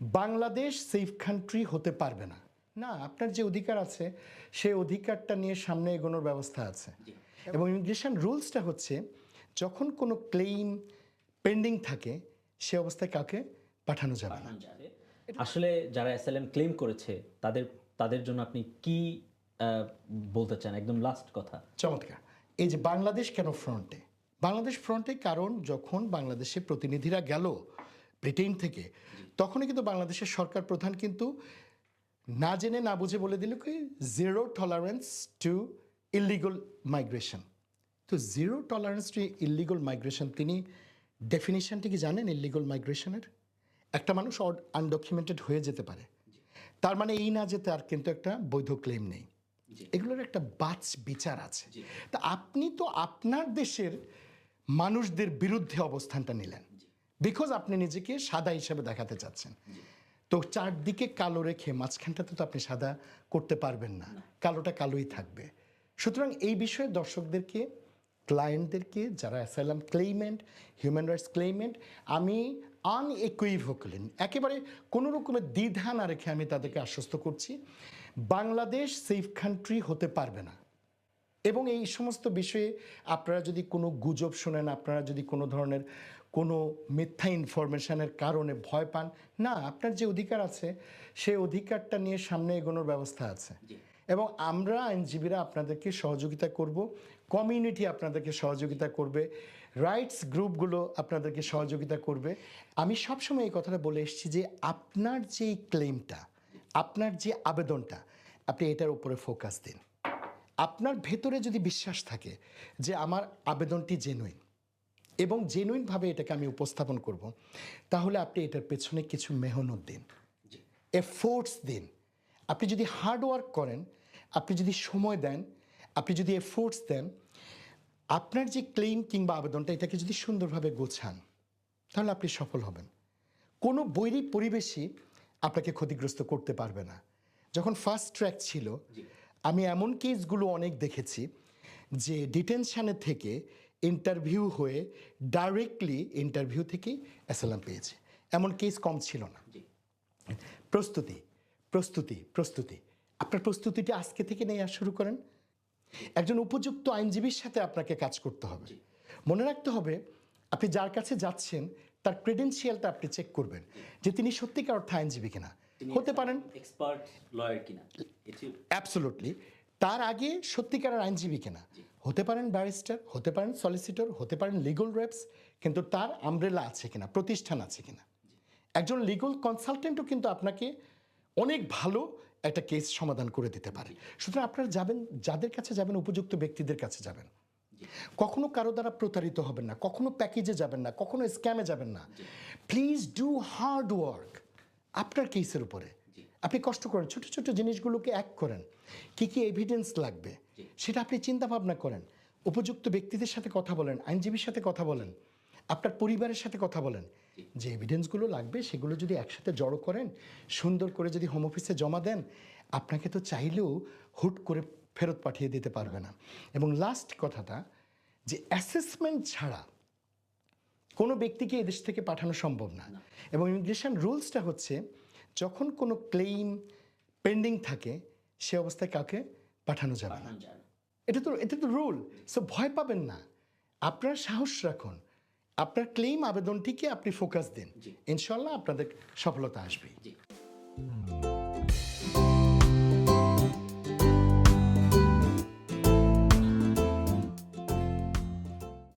Bangladesh safe country হতে পারবে না। না আপনার যে অধিকার আছে সেই অধিকারটা নিয়ে সামনে এগোনোর ব্যবস্থা আছে। এবং ইমিগ্রেশন রুলসটা হচ্ছে যখন কোনো ক্লেইম পেন্ডিং থাকে সে অবস্থায় কাউকে পাঠানো যাবে না। আসলে যারা এসএলএম ক্লেম করেছে তাদের তাদের জন্য আপনি কি আহ, বলতে চান? একদম লাস্ট কথা। চমৎকার। এই যে বাংলাদেশ কেন ফ্রন্টে বাংলাদেশ ফ্রন্টে কারণ যখন বাংলাদেশের প্রতিনিধিরা গেল ব্রিটেন থেকে তখনই কিন্তু বাংলাদেশের সরকার প্রধান কিন্তু না জেনে না বুঝে বলে দিল কি zero tolerance to illegal migration তো zero tolerance to illegal migration তিনি ডেফিনিশনটি কি জানেন ইলিগল মাইগ্রেশনের একটা মানুষ আনডকুমেন্টেড হয়ে যেতে পারে। তার মানে এই না যে তার কিন্তু একটা বৈধ ক্লেম নেই। এগুলোর একটা বাচ বিচার আছে। তা আপনি তো আপনার দেশের মানুষদের বিরুদ্ধে অবস্থানটা নিলেন। বিকজ আপনি নিজেকে সাদা হিসাবে দেখাতে চাচ্ছেন। তো চারদিকে কালো রেখে মাঝখানটাতে তো আপনি সাদা করতে পারবেন না। কালোটা কালোই থাকবে। সুতরাং এই বিষয়ে দর্শকদেরকে ক্লায়েন্টদেরকে যারা asylum claimant human rights claimant আমি আনএকুইভোকলিন একেবারে কোনো রকমের দ্বিধা না রেখে আমি তাদেরকে আশ্বস্ত করছি বাংলাদেশ সেফ কান্ট্রি হতে পারবে না। এবং এই সমস্ত বিষয়ে আপনারা যদি কোনো গুজব শোনেন আপনারা যদি কোনো ধরনের কোনো মিথ্যা ইনফরমেশনের কারণে ভয় পান না আপনার যে অধিকার আছে সেই অধিকারটা নিয়ে সামনে এগোনোর ব্যবস্থা আছে। এবং আমরা আইনজীবীরা আপনাদেরকে সহযোগিতা করব কমিউনিটি আপনাদেরকে সহযোগিতা করবে রাইটস গ্রুপগুলো আপনাদেরকে সহযোগিতা করবে। আমি সবসময় এই কথাটা বলে এসেছি যে আপনার যে ক্লেমটা আপনার যে আবেদনটা আপনি এটার উপরে ফোকাস দিন। আপনার ভেতরে যদি বিশ্বাস থাকে যে আমার আবেদনটি জেনুইন এবং জেনুইনভাবে এটাকে আমি উপস্থাপন করব তাহলে আপনি এটার পেছনে কিছু মেহনত দিন। এফোর্টস দিন। আপনি যদি হার্ডওয়ার্ক করেন আপনি যদি সময় দেন আপনি যদি এফোর্টস দেন আপনার যে ক্লেম কিংবা আবেদনটা এটাকে যদি সুন্দরভাবে গোছান তাহলে আপনি সফল হবেন। কোনো বৈরী পরিবেশই আপনাকে ক্ষতিগ্রস্ত করতে পারবে না। যখন ফার্স্ট ট্র্যাক ছিল আমি এমন কেসগুলো অনেক দেখেছি যে ডিটেনশানে থেকে ইন্টারভিউ হয়ে ডাইরেক্টলি ইন্টারভিউ থেকেই অ্যাসালাম পেয়েছে। এমন কেস কম ছিল না। প্রস্তুতি প্রস্তুতি প্রস্তুতি। আপনার প্রস্তুতিটা আজকে থেকে নেওয়া শুরু করেন। একজন উপযুক্ত আইনজীবীর সাথে আপনাকে কাজ করতে হবে। মনে রাখতে হবে আপনি যার কাছে যাচ্ছেন তার ক্রেডেন্সিয়ালটা আপনি চেক করবেন যে তিনি সত্যিকার অর্থে আইনজীবী কিনা। হতে পারেন। এক্সপার্ট লয়ার কিনা অ্যাবসোলুটলি তার আগে সত্যিকারের আইনজীবী কিনা? হতে পারেন ব্যারিস্টার হতে পারেন সলিসিটর হতে পারেন লিগাল রেপস কিন্তু তার আমব্রেলা আছে কিনা প্রতিষ্ঠান আছে কিনা? একজন লিগাল কনসালটেন্টও কিন্তু আপনাকে অনেক ভালো একটা কেস সমাধান করে দিতে পারে। সুতরাং আপনারা যাবেন যাদের কাছে যাবেন উপযুক্ত ব্যক্তিদের কাছে যাবেন। কখনো কারও দ্বারা প্রতারিত হবেন না কখনো প্যাকেজে যাবেন না কখনো স্ক্যামে যাবেন না। প্লিজ ডু হার্ড ওয়ার্ক আপনার কেসের উপরে। আপনি কষ্ট করেন ছোট ছোট জিনিসগুলোকে এক করেন। কি কি এভিডেন্স লাগবে? সেটা আপনি চিন্তা ভাবনা করেন। উপযুক্ত ব্যক্তিদের সাথে কথা বলেন আইনজীবীর সাথে কথা বলেন আপনার পরিবারের সাথে কথা বলেন। যে এভিডেন্সগুলো লাগবে সেগুলো যদি একসাথে জড়ো করেন সুন্দর করে যদি হোম অফিসে জমা দেন আপনাকে তো চাইলেও হুট করে ফেরত পাঠিয়ে দিতে পারবে না। এবং লাস্ট কথাটা যে অ্যাসেসমেন্ট ছাড়া কোনো ব্যক্তিকে এদেশ থেকে পাঠানো সম্ভব না। এবং ইমিগ্রেশন রুলসটা হচ্ছে যখন কোনো ক্লেইম পেন্ডিং থাকে সে অবস্থায় কাউকে পাঠানো যাবে না। এটা তো এটা তো রুল। সো ভয় পাবেন না। আপনার সাহস রাখুন। আপনার ক্লেইম আবেদনটিকে আপনি ফোকাস দিন। ইনশাল্লাহ আপনাদের সফলতা আসবে। জি।